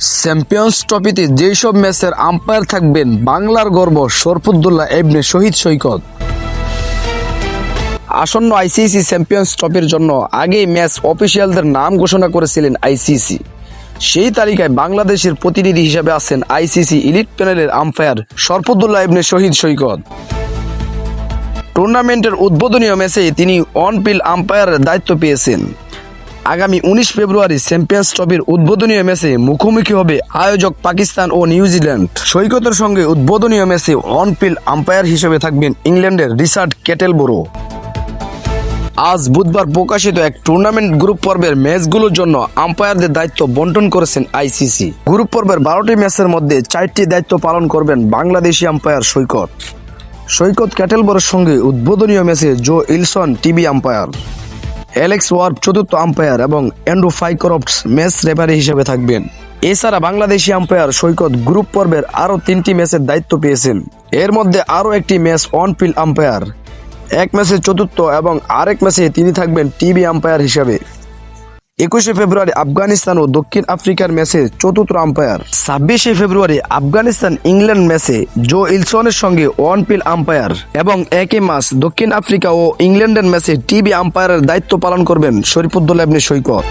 Champions ট্রফিতে যেসব ম্যাচের আম্পায়ার থাকবেন, বাংলার গর্ব শরফুদ্দুল্লাহ এবনে শহীদ সৈকত। আসন্ন আইসিসি চ্যাম্পিয়ন্স ট্রফির জন্য আগেই ম্যাচ অফিসিয়ালদের নাম ঘোষণা করেছিলেন আইসিসি সেই তালিকায় বাংলাদেশের প্রতিনিধি হিসেবে আছেন আইসিসি ইলিট প্যানেলের আম্পায়ার শরফুদ্দুল্লাহ ইবনে শহীদ সৈকত। টুর্নামেন্টের উদ্বোধনীয় ম্যাচে তিনি অন পিল আম্পায়ারের দায়িত্ব পেয়েছেন। আগামী উনিশ ফেব্রুয়ারি চ্যাম্পিয়ন্স ট্রফির উদ্বোধনীয় ম্যাচে মুখোমুখি হবে আয়োজক পাকিস্তান ও নিউজিল্যান্ড সৈকতের সঙ্গে উদ্বোধনীয় ম্যাচে অনফিল্ড আম্পায়ার হিসেবে থাকবেন ইংল্যান্ডের রিচার্ড ক্যাটেলবোরো আজ বুধবার প্রকাশিত এক টুর্নামেন্ট গ্রুপ পর্বের ম্যাচগুলোর জন্য আম্পায়ারদের দায়িত্ব বন্টন করেছেন আইসিসি। গ্রুপ পর্বের বারোটি ম্যাচের মধ্যে চারটি দায়িত্ব পালন করবেন বাংলাদেশি আম্পায়ার সৈকত। সৈকত ক্যাটেলবরের সঙ্গে উদ্বোধনীয় ম্যাচে Joe Wilson TV umpire. Alex Wharf চতুর্থ আম্পায়ার এবং অ্যান্ড্রু ফাইকরফটস ম্যাচ রেফারি হিসেবে থাকবেন। এছাড়া বাংলাদেশি আম্পায়ার সৈকত গ্রুপ পর্বের আরও তিনটি ম্যাচের দায়িত্ব পেয়েছেন। এর মধ্যে আরও একটি ম্যাচ অন ফিল্ড আম্পায়ার। এক ম্যাচে চতুর্থ এবং আরেক ম্যাচে তিনি থাকবেন টিভি আম্পায়ার হিসাবে। একুশে ফেব্রুয়ারি আফগানিস্তান ও দক্ষিণ আফ্রিকার ম্যাচে চতুর্থ আম্পায়ার। ছাব্বিশে ফেব্রুয়ারি আফগানিস্তান ইংল্যান্ড ম্যাচে জো ইলসনের সঙ্গে ওয়ান পিল আম্পায়ার এবং একই মাস দক্ষিণ আফ্রিকা ও ইংল্যান্ডের ম্যাচে টিভি আম্পায়ারের দায়িত্ব পালন করবেন শরীফুদ্দোল্লা ইবনে সৈকত।